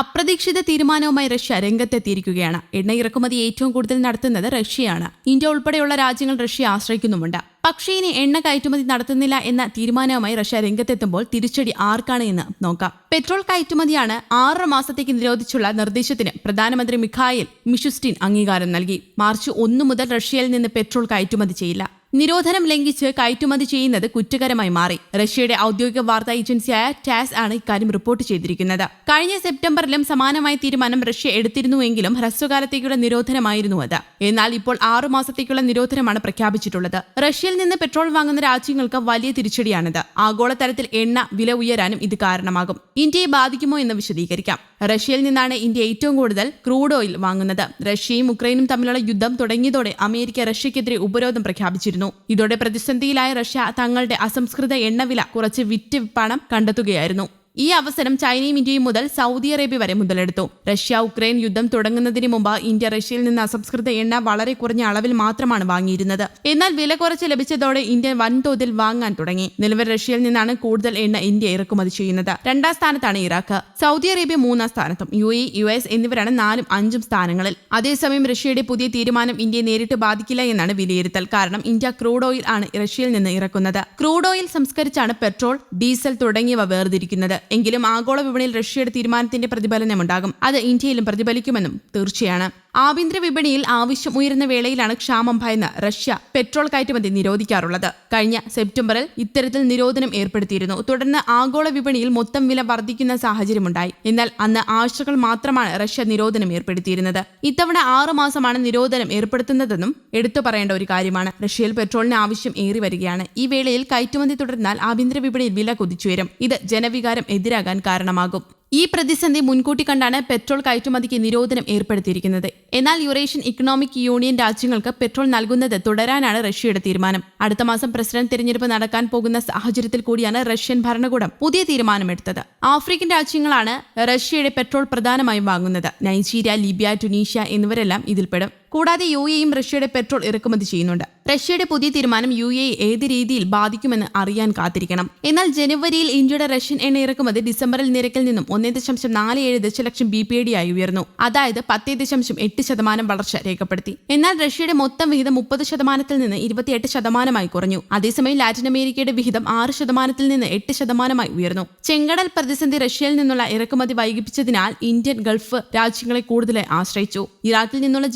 അപ്രതീക്ഷിത തീരുമാനവുമായി റഷ്യ രംഗത്തെത്തിയിരിക്കുകയാണ്. എണ്ണ ഇറക്കുമതി ഏറ്റവും കൂടുതൽ നടത്തുന്നത് റഷ്യയാണ്. ഇന്ത്യ ഉൾപ്പെടെയുള്ള രാജ്യങ്ങൾ റഷ്യ ആശ്രയിക്കുന്നുമുണ്ട്. പക്ഷേ ഇനി എണ്ണ കയറ്റുമതി നടത്തുന്നില്ല എന്ന തീരുമാനവുമായി റഷ്യ രംഗത്തെത്തുമ്പോൾ തിരിച്ചടി ആർക്കാണ് എന്ന് നോക്കാം. പെട്രോൾ കയറ്റുമതിയാണ് ആറ് മാസത്തേക്ക് നിരോധിച്ചുള്ള നിർദ്ദേശത്തിന് പ്രധാനമന്ത്രി മിഖായിൽ മിഷുസ്റ്റിൻ അംഗീകാരം നൽകി. മാർച്ച് ഒന്ന് മുതൽ റഷ്യയിൽ നിന്ന് പെട്രോൾ കയറ്റുമതി ചെയ്യില്ല. നിരോധനം ലംഘിച്ച് കയറ്റുമതി ചെയ്യുന്നത് കുറ്റകരമായി മാറി. റഷ്യയുടെ ഔദ്യോഗിക വാർത്താ ഏജൻസിയായ ടാസ് ആണ് ഇക്കാര്യം റിപ്പോർട്ട് ചെയ്തിരിക്കുന്നത്. കഴിഞ്ഞ സെപ്റ്റംബറിലും സമാനമായ തീരുമാനം റഷ്യ എടുത്തിരുന്നുവെങ്കിലും ഹ്രസ്വകാലത്തേക്കുള്ള നിരോധനമായിരുന്നു അത്. എന്നാൽ ഇപ്പോൾ ആറു മാസത്തേക്കുള്ള നിരോധനമാണ് പ്രഖ്യാപിച്ചിട്ടുള്ളത്. റഷ്യയിൽ നിന്ന് പെട്രോൾ വാങ്ങുന്ന രാജ്യങ്ങൾക്ക് വലിയ തിരിച്ചടിയാണിത്. ആഗോളതലത്തിൽ എണ്ണ വില ഉയരാനും ഇത് കാരണമാകും. ഇന്ത്യയെ ബാധിക്കുമോ എന്ന് വിശദീകരിക്കാം. റഷ്യയിൽ നിന്നാണ് ഇന്ത്യ ഏറ്റവും കൂടുതൽ ക്രൂഡ് ഓയിൽ വാങ്ങുന്നത്. റഷ്യയും ഉക്രൈനും തമ്മിലുള്ള യുദ്ധം തുടങ്ങിയതോടെ അമേരിക്ക റഷ്യക്കെതിരെ ഉപരോധം പ്രഖ്യാപിച്ചിരുന്നു. ഇതോടെ പ്രതിസന്ധിയിലായ റഷ്യ തങ്ങളുടെ അസംസ്കൃത എണ്ണവില കുറച്ച് വിറ്റ് പണം കണ്ടെത്തുകയായിരുന്നു. ഈ അവസരം ചൈനയും ഇന്ത്യയും മുതൽ സൗദി അറേബ്യ വരെ മുതലെടുത്തു. റഷ്യ ഉക്രൈൻ യുദ്ധം തുടങ്ങുന്നതിന് മുമ്പ് ഇന്ത്യ റഷ്യയിൽ നിന്ന് അസംസ്കൃത എണ്ണ വളരെ കുറഞ്ഞ അളവിൽ മാത്രമാണ് വാങ്ങിയിരുന്നത്. എന്നാൽ വില കുറച്ച് ലഭിച്ചതോടെ ഇന്ത്യ വൻതോതിൽ വാങ്ങാൻ തുടങ്ങി. നിലവിൽ റഷ്യയിൽ നിന്നാണ് കൂടുതൽ എണ്ണ ഇന്ത്യ ഇറക്കുമതി ചെയ്യുന്നത്. രണ്ടാം സ്ഥാനത്താണ് ഇറാഖ്. സൗദി അറേബ്യ മൂന്നാം സ്ഥാനത്തും യു എ യു എസ് എന്നിവരാണ് നാലും അഞ്ചും സ്ഥാനങ്ങളിൽ. അതേസമയം റഷ്യയുടെ പുതിയ തീരുമാനം ഇന്ത്യയെ നേരിട്ട് ബാധിക്കില്ല എന്നാണ് വിലയിരുത്തൽ. കാരണം ഇന്ത്യ ക്രൂഡ് ഓയിൽ ആണ് റഷ്യയിൽ നിന്ന് ഇറക്കുന്നത്. ക്രൂഡ് ഓയിൽ സംസ്കരിച്ചാണ് പെട്രോൾ ഡീസൽ തുടങ്ങിയവ വേർതിരിക്കുന്നത്. എങ്കിലും ആഗോള വിപണിയിൽ റഷ്യയുടെ തീരുമാനത്തിന്റെ പ്രതിഫലനമുണ്ടാകും. അത് ഇന്ത്യയിലും പ്രതിഫലിക്കുമെന്നും തീർച്ചയാണ്. ആഭ്യന്തര വിപണിയിൽ ആവശ്യം ഉയരുന്ന വേളയിലാണ് ക്ഷാമം ഭയന്ന് റഷ്യ പെട്രോൾ കയറ്റുമതി നിരോധിക്കാറുള്ളത്. കഴിഞ്ഞ സെപ്റ്റംബറിൽ ഇത്തരത്തിൽ നിരോധനം ഏർപ്പെടുത്തിയിരുന്നു. തുടർന്ന് ആഗോള വിപണിയിൽ മൊത്തം വില വർദ്ധിക്കുന്ന സാഹചര്യമുണ്ടായി. എന്നാൽ അന്ന് ആഴ്ചകൾ മാത്രമാണ് റഷ്യ നിരോധനം ഏർപ്പെടുത്തിയിരുന്നത്. ഇത്തവണ ആറു മാസമാണ് നിരോധനം ഏർപ്പെടുത്തുന്നതെന്നും എടുത്തു പറയേണ്ട ഒരു കാര്യമാണ്. റഷ്യയിൽ പെട്രോളിന് ആവശ്യം ഏറി വരികയാണ്. ഈ വേളയിൽ കയറ്റുമതി തുടർന്നാൽ ആഭ്യന്തര വിപണിയിൽ വില കുതിച്ചുയരും. ഇത് ജനവികാരം എതിരാകാൻ കാരണമാകും. ഈ പ്രതിസന്ധി മുൻകൂട്ടി കണ്ടാണ് പെട്രോൾ കയറ്റുമതിക്ക് നിരോധനം ഏർപ്പെടുത്തിയിരിക്കുന്നത്. എന്നാൽ യുറേഷ്യൻ ഇക്കണോമിക് യൂണിയൻ രാജ്യങ്ങൾക്ക് പെട്രോൾ നൽകുന്നത് തുടരാനാണ് റഷ്യയുടെ തീരുമാനം. അടുത്ത മാസം പ്രസിഡന്റ് തിരഞ്ഞെടുപ്പ് നടക്കാൻ പോകുന്ന സാഹചര്യത്തിൽ കൂടിയാണ് റഷ്യൻ ഭരണകൂടം പുതിയ തീരുമാനമെടുത്തത്. ആഫ്രിക്കൻ രാജ്യങ്ങളാണ് റഷ്യയുടെ പെട്രോൾ പ്രധാനമായും വാങ്ങുന്നത്. നൈജീരിയ ലിബിയ ടുനീഷ്യ എന്നിവരെല്ലാം ഇതിൽപ്പെടും. കൂടാതെ യു എയും റഷ്യയുടെ പെട്രോൾ ഇറക്കുമതി ചെയ്യുന്നുണ്ട്. റഷ്യയുടെ പുതിയ തീരുമാനം യു എ ഏത് രീതിയിൽ ബാധിക്കുമെന്ന് അറിയാൻ കാത്തിരിക്കണം. എന്നാൽ ജനുവരിയിൽ ഇന്ത്യയുടെ റഷ്യൻ എണ്ണ ഇറക്കുമതി ഡിസംബറിൽ നിരക്കിൽ നിന്നും ഒന്നേ ദശാംശം നാല് ഏഴ് ദശലക്ഷം ബി പി ഡി ആയി ഉയർന്നു. അതായത് പത്തേ ദശാംശം എട്ട് ശതമാനം വളർച്ച രേഖപ്പെടുത്തി. എന്നാൽ റഷ്യയുടെ മൊത്തം വിഹിതം മുപ്പത് ശതമാനത്തിൽ നിന്ന് ഇരുപത്തിയെട്ട് ശതമാനമായി കുറഞ്ഞു. അതേസമയം ലാറ്റിൻ അമേരിക്കയുടെ വിഹിതം ആറ് ശതമാനത്തിൽ നിന്ന് എട്ട് ശതമാനമായി ഉയർന്നു. ചെങ്കടൽ പ്രതിസന്ധി റഷ്യയിൽ നിന്നുള്ള ഇറക്കുമതി വൈകിപ്പിച്ചതിനാൽ ഇന്ത്യൻ ഗൾഫ് രാജ്യങ്ങളെ കൂടുതലായി ആശ്രയിച്ചു. ഇറാഖിൽ നിന്നുള്ള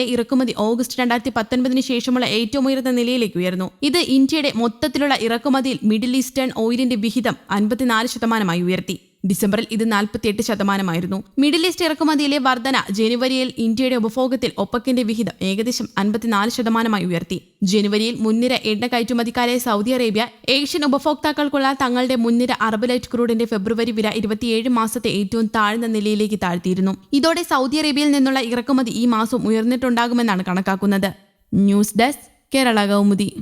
ജനുവരിയിലെ ഇറക്കുമതി ഓഗസ്റ്റ് രണ്ടായിരത്തി പത്തൊൻപതിന് ശേഷമുള്ള ഏറ്റവും ഉയർന്ന നിലയിലേക്ക് ഉയർന്നു. ഇത് ഇന്ത്യയുടെ മൊത്തത്തിലുള്ള ഇറക്കുമതിയിൽ മിഡിൽ ഈസ്റ്റേൺ ഓയിലിന്റെ വിഹിതം അൻപത്തിനാല് ശതമാനമായി ഉയർത്തി. ഡിസംബറിൽ ഇത് നാൽപ്പത്തിയെട്ട് ശതമാനമായിരുന്നു. മിഡിൽ ഈസ്റ്റ് ഇറക്കുമതിയിലെ വർധന ജനുവരിയിൽ ഇന്ത്യയുടെ ഉപഭോഗത്തിൽ ഒപ്പക്കിന്റെ വിഹിതം ഏകദേശം അൻപത്തിനാല് ശതമാനമായി ഉയർത്തി. ജനുവരിയിൽ മുൻനിര എണ്ണ കയറ്റുമതിക്കാരെ സൗദി അറേബ്യ ഏഷ്യൻ ഉപഭോക്താക്കൾക്കുള്ള തങ്ങളുടെ മുൻനിര അറബ് ലൈറ്റ് ക്രൂഡിന്റെ ഫെബ്രുവരി വില ഇരുപത്തിയേഴ് മാസത്തെ ഏറ്റവും താഴ്ന്ന നിലയിലേക്ക് താഴ്ത്തിയിരുന്നു. ഇതോടെ സൗദി അറേബ്യയിൽ നിന്നുള്ള ഇറക്കുമതി ഈ മാസം ഉയർന്നിട്ടുണ്ടാകുമെന്നാണ് കണക്കാക്കുന്നത്. News desk Kerala Kaumudi.